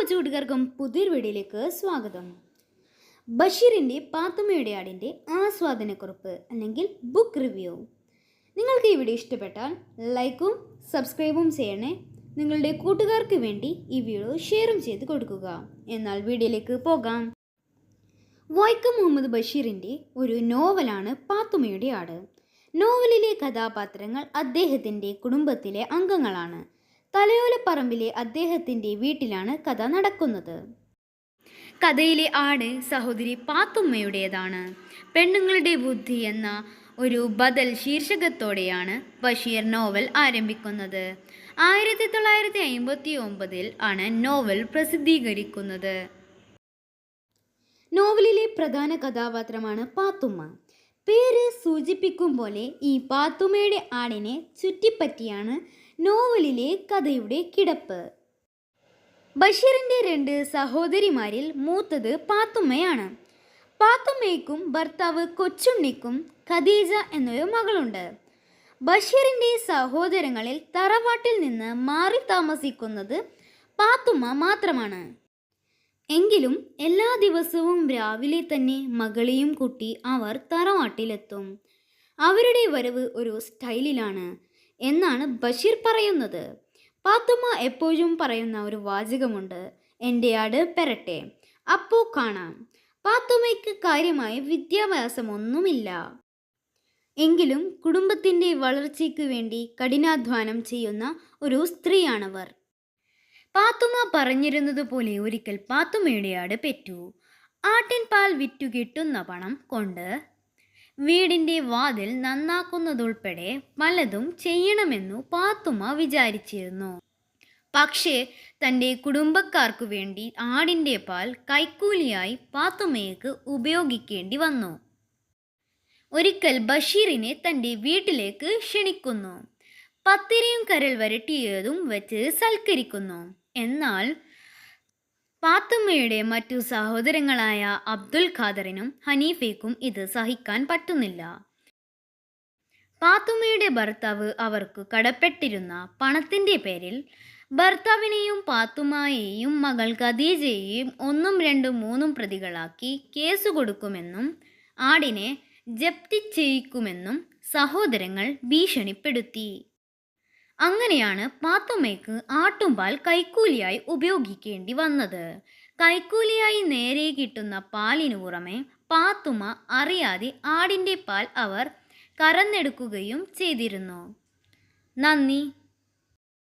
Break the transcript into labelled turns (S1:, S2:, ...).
S1: കൊച്ചു കൂട്ടുകാർക്കും പുതിയൊരു വീഡിയോയിലേക്ക് സ്വാഗതം. ബഷീറിന്റെ പാത്തുമ്മയുടെ ആടിന്റെ ആസ്വാദനക്കുറിപ്പ് അല്ലെങ്കിൽ ബുക്ക് റിവ്യൂ നിങ്ങൾക്ക് ഈ വീഡിയോ ഇഷ്ടപ്പെട്ടാൽ ലൈക്കും സബ്സ്ക്രൈബും ചെയ്യണേ. നിങ്ങളുടെ കൂട്ടുകാർക്ക് വേണ്ടി ഈ വീഡിയോ ഷെയറും ചെയ്ത് കൊടുക്കുക. എന്നാൽ വീഡിയോയിലേക്ക് പോകാം. വൈക്കം മുഹമ്മദ് ബഷീറിന്റെ ഒരു നോവലാണ് പാത്തുമ്മയുടെ ആട്. നോവലിലെ കഥാപാത്രങ്ങൾ അദ്ദേഹത്തിന്റെ കുടുംബത്തിലെ അംഗങ്ങളാണ്. തലയോലപ്പറമ്പിലെ അദ്ദേഹത്തിന്റെ വീട്ടിലാണ് കഥ നടക്കുന്നത്. കഥയിലെ ആട് സഹോദരി പാത്തുമ്മയുടേതാണ്. പെണ്ണുങ്ങളുടെ ബുദ്ധി എന്ന ഒരു ബദൽ ശീർഷകത്തോടെയാണ് ബഷീർ നോവൽ ആരംഭിക്കുന്നത്. ആയിരത്തി തൊള്ളായിരത്തി അമ്പത്തി ഒമ്പതിൽ ആണ് നോവൽ പ്രസിദ്ധീകരിക്കുന്നത്. നോവലിലെ പ്രധാന കഥാപാത്രമാണ് പാത്തുമ്മ. പേര് സൂചിപ്പിക്കും പോലെ ഈ പാത്തുമ്മയുടെ ആടിനെ ചുറ്റിപ്പറ്റിയാണ് നോവലിലെ കഥയുടെ കിടപ്പ്. ബഷീറിന്റെ രണ്ട് സഹോദരിമാരിൽ മൂത്തത് പാത്തുമ്മയാണ്. പാത്തുമ്മയ്ക്കും ഭർത്താവ് കൊച്ചുണ്ണിക്കും ഖദീജ എന്നൊരു മകളുണ്ട്. ബഷീറിന്റെ സഹോദരങ്ങളിൽ തറവാട്ടിൽ നിന്ന് മാറി താമസിക്കുന്നത് പാത്തുമ്മ മാത്രമാണ്. എങ്കിലും എല്ലാ ദിവസവും രാവിലെ തന്നെ മകളെയും കൂട്ടി അവർ തറവാട്ടിലെത്തും. അവരുടെ വരവ് ഒരു സ്റ്റൈലിലാണ് എന്നാണ് ബഷീർ പറയുന്നത്. പാത്തുമ്മ എപ്പോഴും പറയുന്ന ഒരു വാചകമുണ്ട്. എന്റെ ആട് പെരട്ടെ. അപ്പോൾ കാണാം. പാത്തുമ്മയ്ക്ക് കാര്യമായ വിദ്യാഭ്യാസമൊന്നുമില്ല. എങ്കിലും കുടുംബത്തിന്റെ വളർച്ചയ്ക്ക് വേണ്ടി കഠിനാധ്വാനം ചെയ്യുന്ന ഒരു സ്ത്രീയാണവർ. പാത്തുമ്മ പറഞ്ഞിരുന്നതുപോലെ ഒരിക്കൽ പാത്തുമ്മയുടെ ആട് പെറ്റു ആട്ടിൻപാൽ വിറ്റു കിട്ടുന്ന പണം കൊണ്ട് വീടിന്റെ വാതിൽ നന്നാക്കുന്നതുൾപ്പെടെ പലതും ചെയ്യണമെന്നു പാത്തുമ്മ വിചാരിച്ചിരുന്നു. പക്ഷേ തന്റെ കുടുംബക്കാർക്കു വേണ്ടി ആടിന്റെ പാൽ കൈക്കൂലിയായി പാത്തുമ്മയ്ക്ക് ഉപയോഗിക്കേണ്ടി വന്നു. ഒരിക്കൽ ബഷീറിനെ തന്റെ വീട്ടിലേക്ക് ക്ഷണിക്കുന്നു. പത്തിരിയും കരൽ വരട്ടിയതും വെച്ച് സൽക്കരിക്കുന്നു. എന്നാൽ പാത്തുമ്മയുടെ മറ്റു സഹോദരങ്ങളായ അബ്ദുൽ ഖാദറിനും ഹനീഫയ്ക്കും ഇത് സഹിക്കാൻ പറ്റുന്നില്ല. പാത്തുമ്മയുടെ ഭർത്താവ് അവർക്ക് കടപ്പെട്ടിരുന്ന പണത്തിന്റെ പേരിൽ ഭർത്താവിനെയും പാത്തുമ്മയെയും മകൾ ഖദീജയെയും ഒന്നും രണ്ടും മൂന്നും പ്രതികളാക്കി കേസ് കൊടുക്കുമെന്നും ആടിനെ ജപ്തി ചെയ്യിക്കുമെന്നും സഹോദരങ്ങൾ ഭീഷണിപ്പെടുത്തി. അങ്ങനെയാണ് പാത്തുമ്മയ്ക്ക് ആട്ടുംപാൽ കൈക്കൂലിയായി ഉപയോഗിക്കേണ്ടി വന്നത്. കൈക്കൂലിയായി നേരെ കിട്ടുന്ന പാലിനു പുറമെ പാത്തുമ്മ അറിയാതെ ആടിന്റെ പാൽ അവർ കറന്നെടുക്കുകയും ചെയ്തിരുന്നു. നന്ദി.